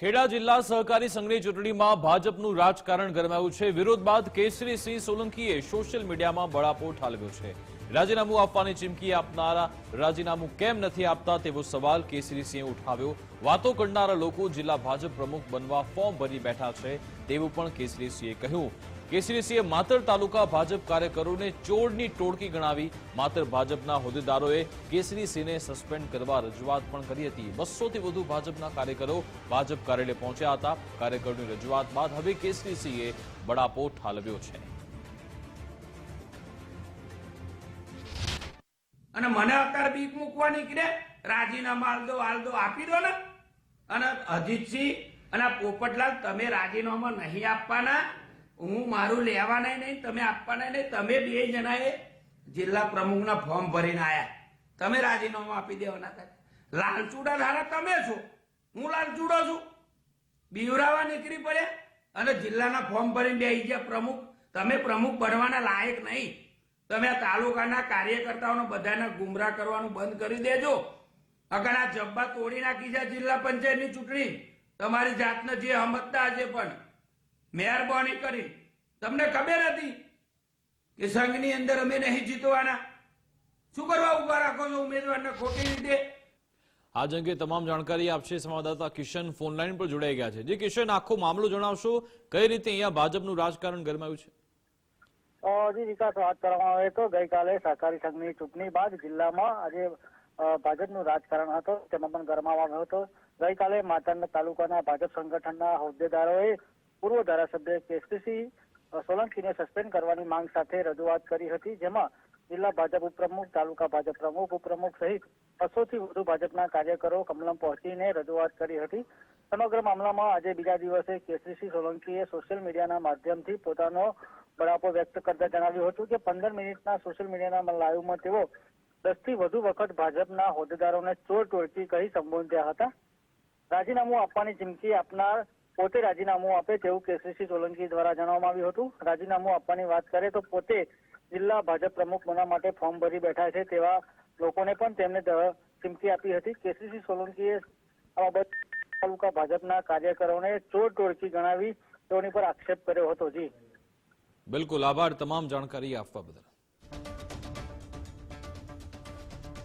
ખેડા જિલ્લા સહકારી સંઘની ચૂંટણીમાં ભાજપનું રાજકારણ ગરમાયું છે. વિરોધ બાદ કેસરીસિંહ સોલંકીએ સોશિયલ મીડિયામાં બળાપો ઠાલવ્યો છે. રાજીનામું આપવાની ચીમકી આપનારા રાજીનામું કેમ નથી આપતા તેવો સવાલ કેસરીસિંહે ઉઠાવ્યો. વાતો કરનારા લોકો જિલ્લા ભાજપ પ્રમુખ બનવા ફોર્મ ભરી બેઠા છે તેવું પણ કેસરીસિંહે કહ્યું. કેસરીસિંહે માતર તાલુકા ભાજપ કાર્યકરોને ચોરની ટોળકી ગણાવી. માતર ભાજપના હોદ્દેદારોએ કેસરીસિંહને સસ્પેન્ડ કરવા રજૂઆત પણ કરી હતી. બસોથી વધુ ભાજપના કાર્યકરો ભાજપ કાર્યાલય પહોંચ્યા હતા. કાર્યકરોની રજૂઆત બાદ હવે કેસરીસિંહે બડાપો ઠાલવ્યો છે. અને મને અત્યારે બીક મૂકવા નીકળ્યા રાજીનામા આલદો આલદો આપી દો ને. અને અજીતસિંહ અને પોપટલાલ તમે રાજીનામા નહીં આપવાના. હું મારું લેવાના નહીં, તમે આપવાના નહીં, તમે બે જણાએ જિલ્લા પ્રમુખના ફોર્મ ભરીને આવ્યા તમે રાજીનામું આપી દેવાના હતા લાલચુડા ધારા તમે છો. હું લાલચુડો છું. બીવરાવા નીકળી પડ્યા અને જિલ્લાના ફોર્મ ભરીને બે ગયા પ્રમુખ. તમે પ્રમુખ બનવાના લાયક નહીં. તમે આ તાલુકાના કાર્યકર્તાઓને બધાને ગુમરાહ કરવાનું બંધ કરી દેજો. અગર આ જબ્બા તોડી નાખી છે જિલ્લા પંચાયતની ચૂંટણી, તમારી જાતને જે હમતતા હશે પણ મહેરબાની કરી. તમને ખબર હતી કે સંઘની અંદર અમે નહીં જીતવાના. શું કરવા ઊભા રાખો છો ઉમેદવારને ખોટી રીતે? આજ અંગે તમામ જાણકારી આપશે સંવાદદાતા કિશન ફોનલાઈન પર જોડાઈ ગયા છે. જે કિશન આખો મામલો જણાવશો. કઈ રીતે અહીંયા ભાજપનું રાજકારણ ગરમાયું છે? હજી જી વિકાસ વાત કરવામાં આવે તો ગઈકાલે સહકારી સંઘની ચૂંટણી બાદ જિલ્લામાં આજે ભાજપનું રાજકારણ હતો. તેમાં પણ ગરમાવામાં આવ્યો હતો. ગઈકાલે માતરના તાલુકાના ભાજપ સંગઠનના હોદ્દેદારોએ પૂર્વ ધારાસભ્ય કેસરીસિંહ સોલંકીને સસ્પેન્ડ કરવાની માંગ સાથે રજૂઆત કરી હતી, જેમાં જિલ્લા ભાજપ ઉપપ્રમુખ, તાલુકા ભાજપ પ્રમુખ ઉપપ્રમુખ સહિત બસોથી વધુ ભાજપના કાર્યકરો કમલમ પહોંચીને રજૂઆત કરી હતી. સમગ્ર મામલામાં આજે બીજા દિવસે કેસરીસિંહ સોલંકીએ સોશિયલ મીડિયાના માધ્યમથી પોતાનો બળાપો વ્યક્ત કરતા જણાવ્યું હતું કે પંદર મિનિટના સોશિયલ મીડિયાના લાઈવમાં તેઓ દસથી વધુ વખત ભાજપના હોદ્દેદારોને ચોર ટોળકી કહી સંબોધ્યા હતા. રાજીનામું આપવાની ચીમકી આપનાર પોતે રાજીનામું આપે તેવું કેસરીસિંહ સોલંકી દ્વારા જણાવવામાં આવ્યું હતું. રાજીનામું આપવાની વાત કરે તો પોતે જિલ્લા ભાજપ પ્રમુખ બનવા માટે ફોર્મ ભરી બેઠા છે તેવા લોકોને પણ તેમને ચીમકી આપી હતી. કેસરીસિંહ સોલંકીએ આ બાબત તાલુકા ભાજપના કાર્યકરોને ચોર ટોળકી ગણાવી તેઓની પર આક્ષેપ કર્યો હતો. જી. બિલકુલ આભાર. તમામ જાણકારી આપવા બદલ.